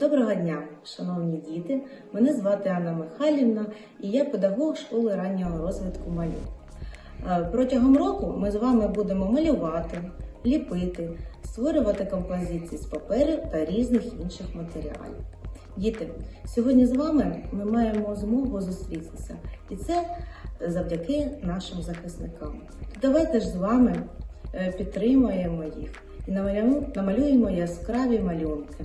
Доброго дня, шановні діти! Мене звати Анна Михайлівна і я педагог школи раннього розвитку малюк. Е, Протягом року ми з вами будемо малювати, ліпити, створювати композиції з паперу та різних інших матеріалів. Діти, сьогодні з вами ми маємо змогу зустрітися, і це завдяки нашим захисникам. Давайте ж з вами е, підтримуємо їх і намалюємо- намалюємо яскраві малюнки.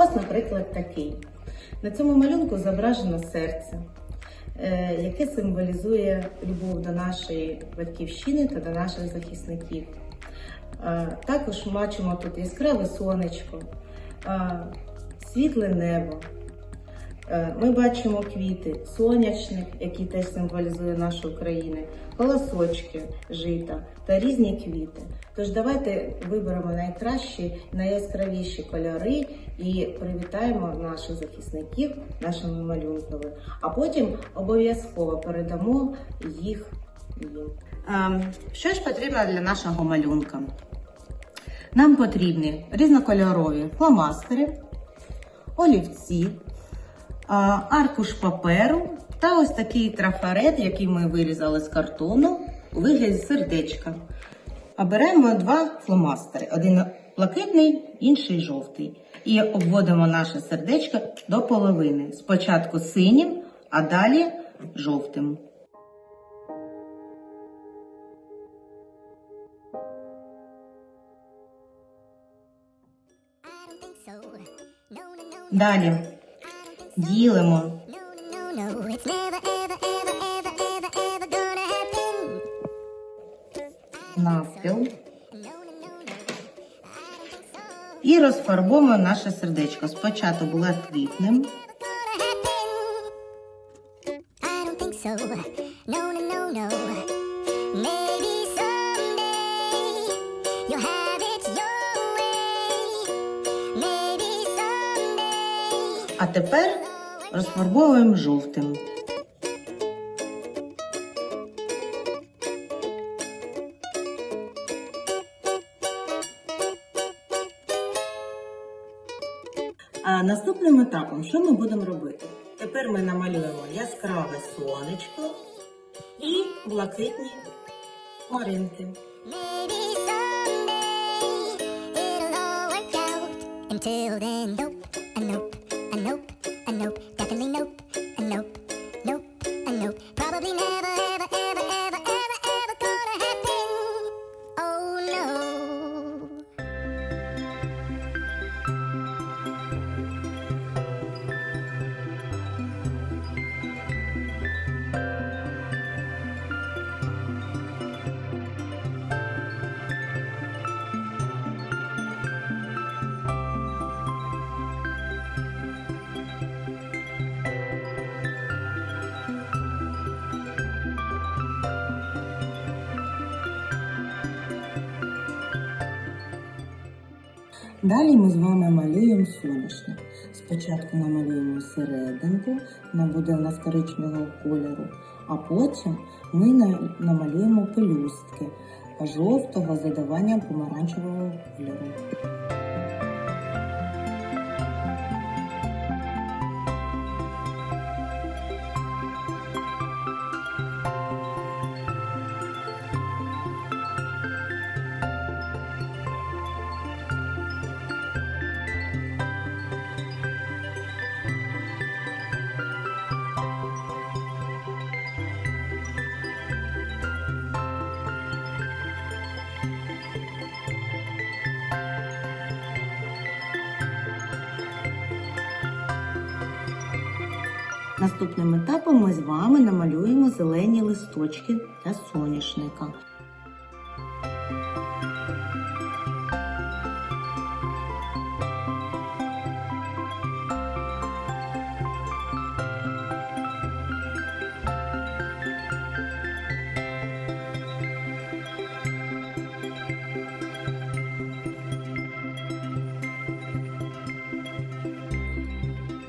Ось, наприклад, такий. На цьому малюнку зображено серце, е, яке символізує любов до нашої батьківщини та до наших захисників. Е, Також бачимо тут яскраве сонечко, е, світле небо. Е, Ми бачимо квіти, сонячник, який теж символізує нашу Україну, колосочки, жита та різні квіти. Тож давайте виберемо найкращі, найяскравіші кольори і привітаємо наших захисників нашими малюнками, а потім обов'язково передамо їх їм. Ем, Що ж потрібно для нашого малюнка? Нам потрібні різнокольорові фломастери, олівці, аркуш паперу та ось такий трафарет, який ми вирізали з картону у вигляді сердечка. А беремо два фломастери: один блакитний, інший жовтий. І обводимо наше сердечко до половини. Спочатку синім, а далі жовтим. Далі ділимо навпіл і розфарбуємо наше сердечко. Спочатку Gonna happen. I don't think so. No, no, no, no. А тепер розфарбовуємо жовтим. А наступним етапом, що ми будемо робити? Тепер ми намалюємо яскраве сонечко і блакитні out. Until then, nope, nope, a nope, definitely nope. Далі ми з вами малюємо соняшник. Спочатку намалюємо серединку, вона буде у нас коричневого кольору, а потім ми намалюємо пелюстки жовтого задавання помаранчевого кольору. Наступним етапом ми з вами намалюємо зелені листочки для соняшника.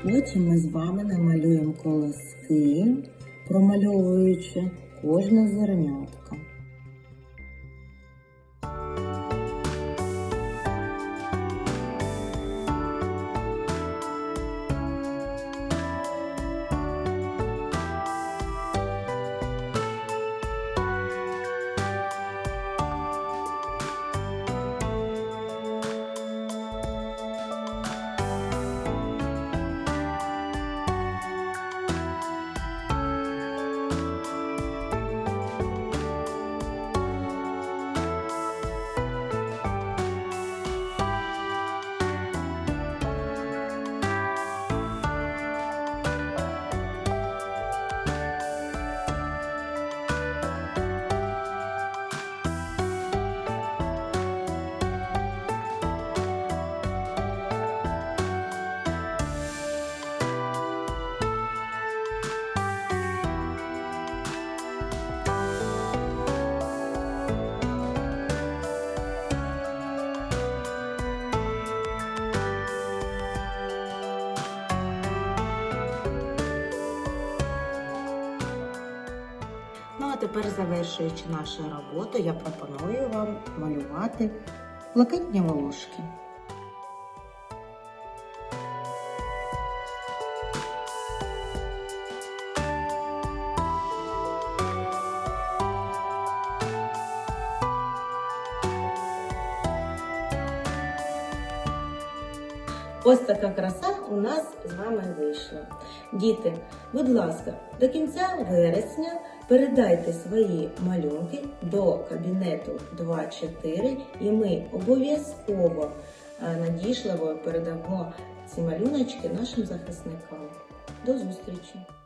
Потім ми з вами намалюємо колоски, промальовуючи кожне зернятко. Тепер, завершуючи нашу роботу, я пропоную вам малювати блакитні волошки. Ось така краса у нас з вами вийшло. Діти, будь ласка, до кінця вересня передайте свої малюнки до кабінету 2.4 і ми обов'язково е, надійшливо передамо ці малюночки нашим захисникам. До зустрічі!